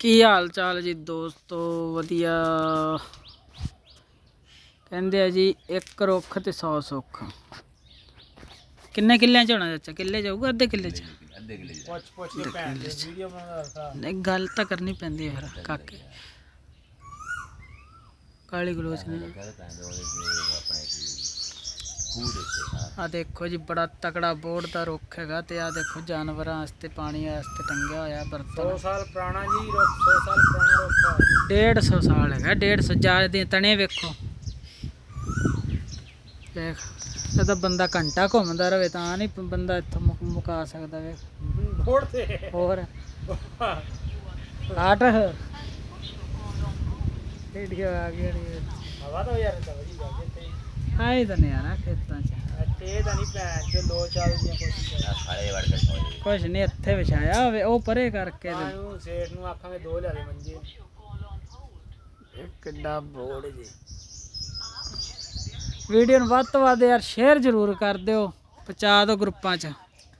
ਕੀ ਹਾਲ ਚਾਲ ਜੀ ਦੋਸਤੋ? ਵਧੀਆ। ਕਹਿੰਦੇ ਆ ਜੀ, ਇੱਕ ਰੁੱਖ ਤੇ 100 ਸੁੱਖ। ਕਿੰਨੇ ਕਿੱਲਿਆਂ ਚ ਹੋਣਾ ਚਾਚਾ? ਕਿੱਲੇ ਜਾਊਗਾ ਅੱਧੇ ਕਿੱਲੇ ਚ? ਪੁੱਛ ਪੁੱਛ ਕੇ ਭੈਣ ਦੇ ਵੀਡੀਓ ਬਣਾਉਂਦਾ ਨਹੀਂ, ਗੱਲ ਤਾਂ ਕਰਨੀ ਪੈਂਦੀ ਹੈ ਫਿਰ, ਕਾਕੇ। ਕਾਲੀ ਗਲੋਚ ਨੇ। ਆ ਦੇਖੋ ਜੀ ਬੜਾ ਤਕੜਾ ਬੋਰਡ ਦਾ ਰੁੱਖ ਹੈਗਾ ਤੇ ਆ ਦੇਖੋ ਜਾਨਵਰਾਂ ਵਾਸਤੇ ਪਾਣੀ ਵਾਸਤੇ ਟੰਗਿਆ ਹੋਇਆ ਬਰਤਨ। 100 ਸਾਲ ਪੁਰਾਣਾ ਜੀ ਰੁੱਖ 100 ਸਾਲ ਪੁਰਾਣਾ ਰੁੱਖ ਆ 150 ਸਾਲ ਹੈਗਾ 150 ਜਾ ਦੇ ਤਣੇ ਵੇਖੋ। ਦੇਖ ਇਹ ਤਾਂ ਬੰਦਾ ਘੰਟਾ ਘੁੰਮਦਾ ਰਵੇ ਤਾਂ ਨਹੀਂ ਬੰਦਾ ਇੱਥੋਂ ਮੁਕ- ਮੁਕਾ ਸਕਦਾ ਵੇ ਬੋੜ ਤੇ। ਹੋਰ। ਆਟ। ਵੀਡੀਓ ਆ ਗਈ ਨੀ। ਹਵਾ ਤਾਂ ਯਾਰ ਤਾਂ ਵਧੀ ਜਾਂਦੀ ਤੇ ਆਏ ਤਾਂ ਨਹੀਂ ਆਣਾ ਖੇਤਾਂ 'ਚ। ਤੇ ਤਾਂ ਨਹੀਂ ਭੈਣ ਚ ਲੋ ਚੱਲ ਦੀਆਂ ਕੋਸ਼ਿਸ਼ ਕੁਛ ਨਹੀਂ ਇੱਥੇ ਵਿਛਾਇਆ ਹੋਵੇ ਉਹ ਪਰੇ ਕਰਕੇ ਤੇ ਨੂੰ ਸੇਠ ਨੂੰ ਆਖਾਂਗੇ ਦੋ ਲਿਆ ਦੇ ਮੰਜੇ। ਇਹ ਕਿੱਡਾ ਬੋੜ ਜੀ। ਵੀਡੀਓ ਨੂੰ ਵੱਧ ਤੋਂ ਵੱਧ ਯਾਰ ਸ਼ੇਅਰ ਜ਼ਰੂਰ ਕਰ ਦਿਓ ਪਹੁੰਚਾ ਦਿਓ ਗਰੁੱਪਾਂ 'ਚ।